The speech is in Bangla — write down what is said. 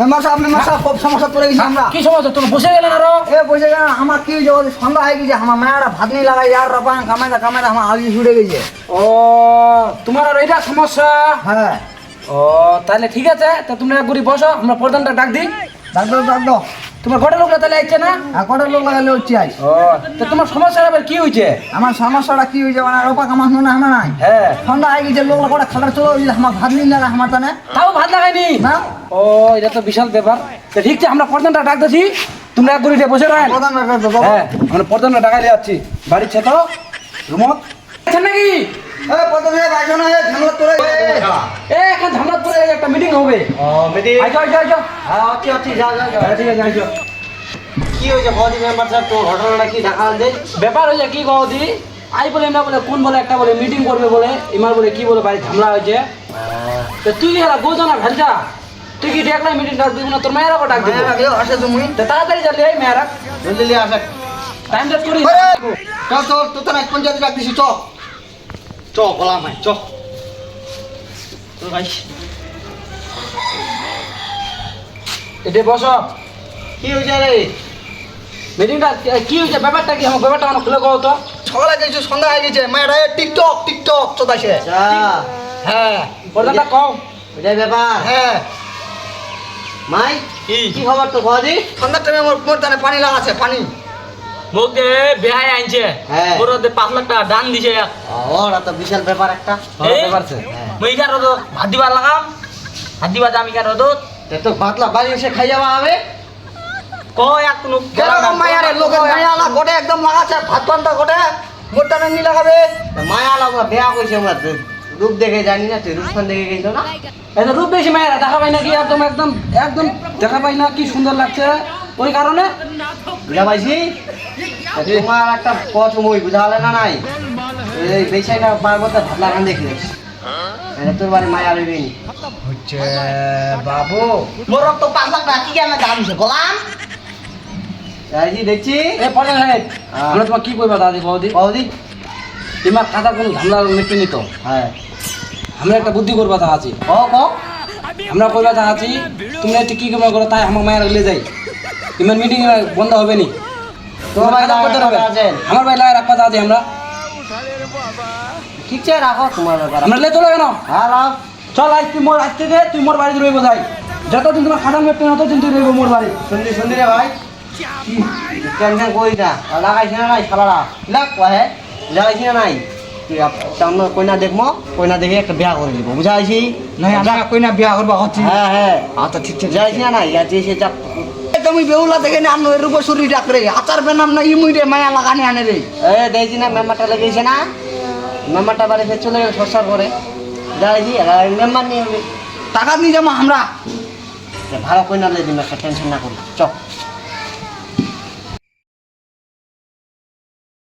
মেম্বার সাহেব মেম্বার সাহেব খুব সমস্যা পড়ে গেছি আমরা। কি সমস্যা? তুমি বসে গেলেন আরও এ বসে গেল আমার কি বলছে, সন্ধ্যা হয়ে গেছে আমার মায়েরা ভাত নিয়ে লাগাই আর রাপান কামাইদা কামাইতে আমার আগে ছুটে গেছে। ও তোমার আর এটা সমস্যা? হ্যাঁ। ও তাহলে ঠিক আছে তা তুমি এক গুড়ি বসো আমরা প্রধানটা ডাক দিই। ডাক্তার ডাক্তার তোমার গোটা লোকটা তাহলে আসছে না? আর কটা লোক লাগালে হচ্ছে আজ ও তা তোমার সমস্যা আবার কি হয়েছে আমার সমস্যাটা কি হয়েছে মানে রোপা কামাস মনে নাই। হ্যাঁ। সন্ধ্যা হয়ে গেছে লোক কটা খাবার চলে আমার ভাত নিয়ে লাগা আমার তানে। তাও ভাত লাগাইনি না। ও এটা তো বিশাল ব্যাপার। তা ঠিক আছে আমরা প্রধানটা ডাক দিছি তোমরা এক গুড়িতে বসে রাখ প্রধান ডাক্তার তো হ্যাঁ আমরা প্রধানটা ডাকাই যাচ্ছি। বাড়ির ছে তো রুমত। নাকি? একটা মিটিং হবে। হ্যাঁ হ্যাঁ, কি হয়েছে বদি মেম্বার স্যার তো ঘটনাটা কি দেখা ব্যাপার হয়েছে কি কদি আই বলে না বলে কোন বলে একটা বলে মিটিং করবে বলে ইমার বলে কি বলে বাড়ি ঝামলা হয়েছে। তো তুই হেলা গোজা না ভেলজা তুই কি দেখলাই মিটিং ডাক দিবি না তোর মায়েরা ডাক দিব। আসে তুমি তাড়াতাড়ি চলে এই মেয়েরা। জলদি আসে। টাইম দেট করি চল চল তো না পঞ্চায়েত ডাক দিছি চ। চ বলা ভাই চ। ভাই। এতে বসো। কি হয়েছে রে? মিটিংটা কি হয়েছে ব্যাপারটা কি? আমার ব্যাপারটা আমার খুলে কও তো। সকালে গেছে সন্ধ্যা হয়ে গেছে। মায়েরা টিকটক টিকটক চোদাছে আচ্ছা। হ্যাঁ। প্রধানটা কও। এটাই ব্যাপার। হ্যাঁ। মাই কি? খবর তো বদি? সন্ধ্যার টাইমে আমার মোর পানি লাগাছে পানি। মোক দে বেহাই আনছে। হ্যাঁ। পুরো দে পাঁচ লাখ টাকা দান দিছে। ওরা তো বিশাল ব্যাপার একটা। কার তো ভাত দিবার লাগাম ভাত দিবা যাম কার তো। তে তো বাতলা বাড়ি এসে খাই যাওয়া হবে কয় এক কোনো কেরকম মায়ারে? লোকের মায়ালা গোটে একদম লাগাছে ভাত গোটে নি লাগাবে। বেয়া কইছে আমরা রূপ দেখে জানি না তুই রূপখান দেখে গেছিল না। রূপ বেশি মেয়েরা দেখা পাই না কি একদম একদম একদম দেখা পাই না কি সুন্দর লাগছে। ওই কারণে বুঝা পাইছি? তা তোমার একটা কত মই বুঝা হলে না নাই? এই ভাত লাগান দেখিস এটা তোর বাড়ি মায়া লইবি হচ্ছে বাবু। মোর তো পাঁচ লাখ টাকা কি কেন দাম দিছে গোলাম। যাইছি দেখছি। এ পরে সাহেব হ্যাঁ। আমরা তোমার কি কইবা দাদি বৌদি? বৌদি। তোমার খাতা কোনো ঝামলা নিতে নিত হ্যাঁ। আমরা একটা বুদ্ধি করবা তা আছি ক ক আমরা কইবা তা আছি তুমি একটু কি করবা করো তাই আমার মায়ের লে যাই। তোমার মিটিং বন্ধ হবে নি তোমার ভাই করতে হবে। আমার ভাই লাগে তা আছি আমরা। ঠিক আছে রাখো। তোমার ব্যাপার আমরা লে চলে কেন? হ্যাঁ রাখ। চল আজ তুই মোর আজ থেকে তুই মোর বাড়িতে রইব যাই। যতদিন তোমার খাতা মেপতে না ততদিন তুই রইব মোর বাড়ি। শুনলি শুনলি রে ভাই। টেনশন করিস না। লাগাইছি না নাই শালারা? লাগ কহে। লাগাইছি না নাই? কইনা দেখব কইনা দেখে একটা বিয়া করে দিব বুঝা আইছি নাই আমরা কই না বিয়া করবা হচ্ছি। হ্যাঁ হ্যাঁ। আচ্ছা ঠিক ঠিক যাইছি না নাই? সে চাপ তুমি বেউলা দেখে না আনো এর উপর শরীর ডাক রে। আচার বেনাম না ইমুই রে মায়া লাগানি আনে রে। এ দেইছি না মেম্বারটা লেগেছে না। মেম্বারটা বাড়ি ফের চলে গেল সরসার করে। যাইছি মেম্বার নিয়ে টাকা নিয়ে যাব আমরা। ভালো কই না দিন টেনশন না করি। চ